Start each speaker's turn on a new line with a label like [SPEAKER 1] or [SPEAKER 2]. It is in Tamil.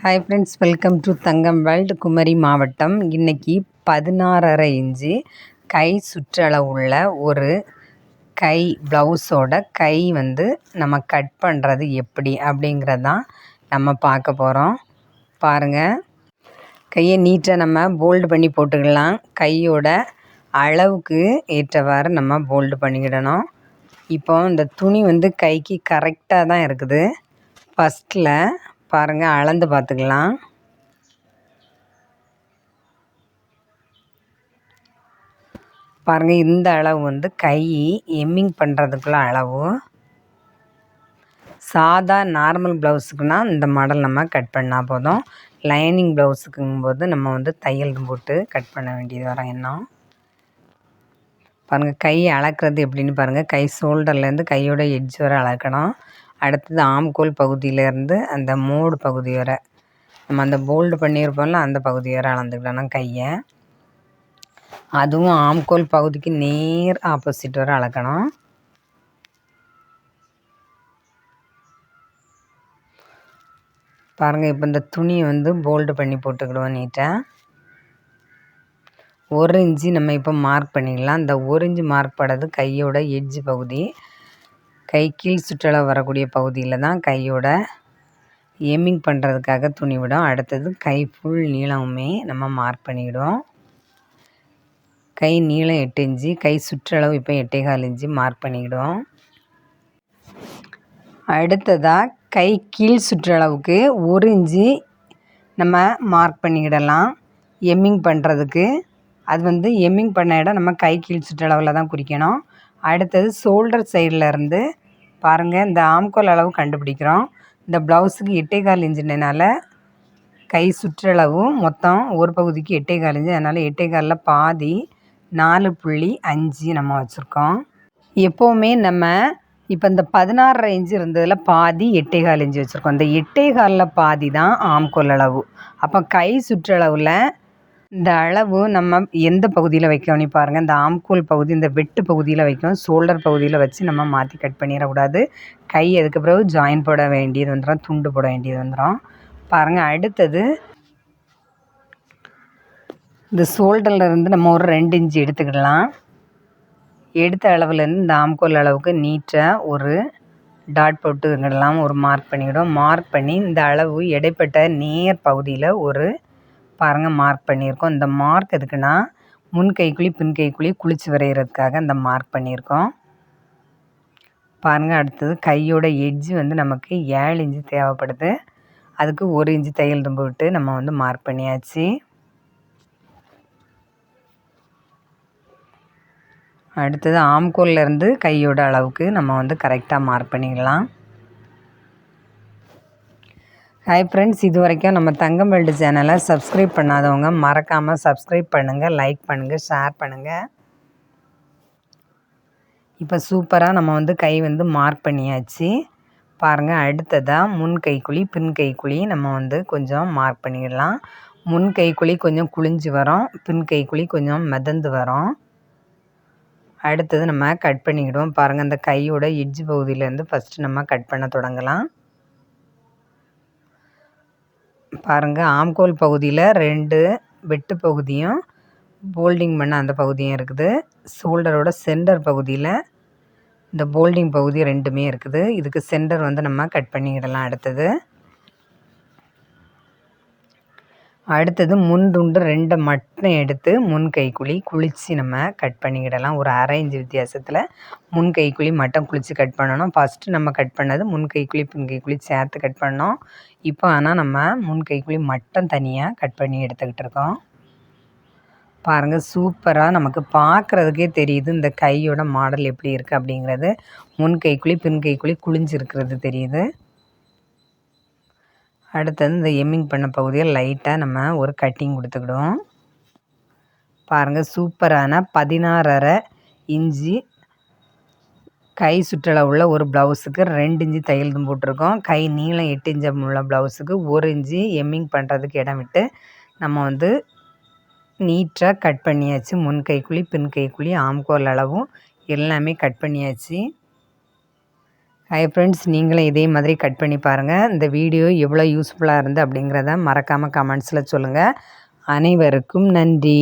[SPEAKER 1] Hi friends welcome to Thangam world Kumari மாவட்டம் இன்றைக்கி பதினாறரை இன்ச்சு கை சுற்றளவுள்ள ஒரு கை ப்ளவுஸோட கை வந்து நம்ம கட் பண்ணுறது எப்படி அப்படிங்கிறதான் நம்ம பார்க்க போகிறோம் பாருங்கள் கையை நீட்டாக நம்ம போல்டு பண்ணி போட்டுக்கலாம். கையோட அளவுக்கு ஏற்றவாறு நம்ம போல்டு பண்ணிக்கிடணும். இப்போ இந்த துணி வந்து கைக்கு கரெக்டாக தான் இருக்குது. ஃபஸ்ட்டில் பாருங்கள் அளந்து பார்த்துக்கலாம். பாருங்கள் இந்த அளவு வந்து கை எம்மிங் பண்ணுறதுக்குள்ள அளவு. சாதா நார்மல் ப்ளவுஸுக்குனா இந்த மாடல் நம்ம கட் பண்ணால் போதும். லைனிங் ப்ளவுஸுக்குங்கும்போது நம்ம வந்து தையல் போட்டு கட் பண்ண வேண்டியது வரோம் எண்ணம் பாருங்கள் கை அளக்கிறது எப்படின்னு பாருங்கள் கை ஷோல்டர்லேருந்து கையோட எட்ஜ் வரை அளக்கணும். அடுத்தது ஆம்கோல் பகுதியிலேருந்து அந்த மூடு பகுதி வரை. நம்ம அந்த போல்டு பண்ணியிருப்போம்ல அந்த பகுதி வரை அளந்துக்கிடணும் கையை. அதுவும் ஆம்கோல் பகுதிக்கு நேர் ஆப்போசிட் வரை அளக்கணும். பாருங்கள் இப்போ இந்த துணியை வந்து போல்டு பண்ணி போட்டுக்கிடுவோம் நீட்டாக ஒரு இன்ச்சு நம்ம இப்போ மார்க் பண்ணிக்கலாம் இந்த ஒரு இன்ச்சு மார்க் படுறது கையோட எட்ஜ் பகுதி. கை கீழ் சுற்றளவு வரக்கூடிய பகுதியில் தான் கையோட எம்மிங் பண்ணுறதுக்காக துணி விடும். அடுத்தது கை ஃபுல் நீளமுமே நம்ம மார்க் பண்ணிவிடுவோம். கை நீளம் எட்டு இன்ச்சு கை சுற்றளவு இப்போ எட்டே கால் இன்ச்சு மார்க் பண்ணிக்கிடுவோம் அடுத்ததாக கை கீழ் சுற்றளவுக்கு ஒரு இன்ச்சு நம்ம மார்க் பண்ணிக்கிடலாம் எம்மிங் பண்ணுறதுக்கு அது வந்து எம்மிங் பண்ண இடம் நம்ம கை கீழ் சுற்றளவில் தான் குறிக்கணும். அடுத்தது ஷோல்டர் சைடில் இருந்து பாருங்கள் இந்த ஆம்கோல் அளவு கண்டுபிடிக்கிறோம். இந்த ப்ளவுஸுக்கு எட்டே கால் இன்ச்சுனால கை சுற்றளவும் மொத்தம் ஒரு பகுதிக்கு எட்டே கால் இன்ச்சு அதனால் எட்டே காலில் பாதி நாலு புள்ளி அஞ்சு நம்ம வச்சுருக்கோம். எப்போவுமே நம்ம இப்போ இந்த பதினாறரை இன்ச்சு இருந்ததில் பாதி எட்டே கால் இன்ச்சு வச்சுருக்கோம். இந்த எட்டே காலில் பாதி தான் ஆம்கோல் அளவு. அப்போ கை சுற்றளவில் இந்த அளவு நம்ம எந்த பகுதியில் வைக்கணும் பாருங்கள் இந்த ஆம்கோல் பகுதி இந்த வெட்டு பகுதியில் வைக்கணும் ஷோல்டர் பகுதியில் வச்சு நம்ம மாற்றி கட் பண்ணிடக்கூடாது. கை அதுக்கு பிறகு ஜாயின் போட வேண்டியது வந்துடும் துண்டு போட வேண்டியது வந்துடும் பாருங்கள் அடுத்தது இந்த ஷோல்டர்லேருந்து நம்ம ஒரு ரெண்டு இன்ச்சு எடுத்துக்கிடலாம். எடுத்த அளவுலேருந்து இந்த ஆம்கோல் அளவுக்கு நீட்டாக ஒரு டாட் போட்டுக்கிடலாம் ஒரு மார்க் பண்ணிக்கிடும் மார்க் பண்ணி இந்த அளவு இடைப்பட்ட நேர் பகுதியில் ஒரு பாருங்கள் மார்க் பண்ணியிருக்கோம். இந்த மார்க் எதுக்குன்னா முன் கைக்குழி பின் கைக்குழி குளிச்சு வரைகிறதுக்காக இந்த மார்க் பண்ணியிருக்கோம். பாருங்கள் அடுத்தது கையோட எட்ஜு வந்து நமக்கு ஏழு இன்ச்சு தேவைப்படுது. அதுக்கு ஒரு இன்ச்சு தையல் தும்பு விட்டு நம்ம வந்து மார்க் பண்ணியாச்சு. அடுத்தது ஆம்கோல்லேருந்து கையோட அளவுக்கு நம்ம வந்து கரெக்டாக மார்க் பண்ணிக்கலாம் ஹாய் ஃப்ரெண்ட்ஸ் இது வரைக்கும் நம்ம தங்கம் வேல்டு சேனலை சப்ஸ்கிரைப் பண்ணாதவங்க மறக்காமல் சப்ஸ்கிரைப் பண்ணுங்கள் லைக் பண்ணுங்கள் ஷேர் பண்ணுங்கள் இப்போ சூப்பராக நம்ம வந்து கை வந்து மார்க் பண்ணியாச்சு. பாருங்கள் அடுத்ததாக முன் கைக்குழி பின் கைக்குழி நம்ம வந்து கொஞ்சம் மார்க் பண்ணிடலாம். முன் கைக்குழி கொஞ்சம் குளிஞ்சு வரோம் பின் கைக்குழி கொஞ்சம் மிதந்து வரோம். அடுத்தது நம்ம கட் பண்ணிக்கிடுவோம். பாருங்கள் அந்த கையோட இட்ஜ் பகுதியிலேருந்து ஃபஸ்ட்டு நம்ம கட் பண்ண தொடங்கலாம். பாருங்கள் ஆம்கோல் பகுதியில் ரெண்டு வெட்டு பகுதியும் போல்டிங் பண்ண அந்த பகுதியும் இருக்குது. ஷோல்டரோட சென்டர் பகுதியில் இந்த போல்டிங் பகுதி ரெண்டுமே இருக்குது. இதுக்கு சென்டர் வந்து நம்ம கட் பண்ணிக்கிடலாம் அடுத்தது. அடுத்தது முன் துண்டு ரெண்டை மட்டும் எடுத்து முன் கைக்குழி குளித்து நம்ம கட் பண்ணிக்கிடலாம். ஒரு அரை இன்ச்சு வித்தியாசத்தில் முன் கைக்குழி மட்டும் குளித்து கட் பண்ணணும். ஃபஸ்ட்டு நம்ம கட் பண்ணது முன் கைக்குழி பின் கைக்குழி சேர்த்து கட் பண்ணோம். இப்போ ஆனால் நம்ம முன் கைக்குழி மட்டும் தனியாக கட் பண்ணி எடுத்துக்கிட்டு இருக்கோம். பாருங்கள் சூப்பராக நமக்கு பார்க்குறதுக்கே தெரியுது இந்த கையோட மாடல் எப்படி இருக்குது அப்படிங்கிறது. முன் கைக்குழி பின் கைக்குழி குளிஞ்சிருக்கிறது தெரியுது. அடுத்தது இந்த எம்மிங் பண்ண பகுதியை லைட்டாக நம்ம ஒரு கட்டிங் கொடுத்துக்கிடுவோம். பாருங்கள் சூப்பரான பதினாறரை இஞ்சி கை சுற்றளவுள்ள ஒரு ப்ளவுஸுக்கு ரெண்டு இஞ்சி தையல் போட்டிருக்கோம். கை நீளம் எட்டு இன்ச்சு உள்ள ப்ளவுஸுக்கு ஒரு இஞ்சி எம்மிங் பண்ணுறதுக்கு இடம் விட்டு நம்ம வந்து நீட்டாக கட் பண்ணியாச்சு. முன் கைக்குழி பின் கைக்குழி ஆம்கோல் அளவும் எல்லாமே கட் பண்ணியாச்சு. ஹாய் ஃப்ரெண்ட்ஸ் நீங்களும் இதே மாதிரி கட் பண்ணி பாருங்கள் இந்த வீடியோ எவ்வளோ யூஸ்ஃபுல்லாக இருந்து அப்படிங்கிறத மறக்காமல் கமெண்ட்ஸில் சொல்லுங்கள் அனைவருக்கும் நன்றி.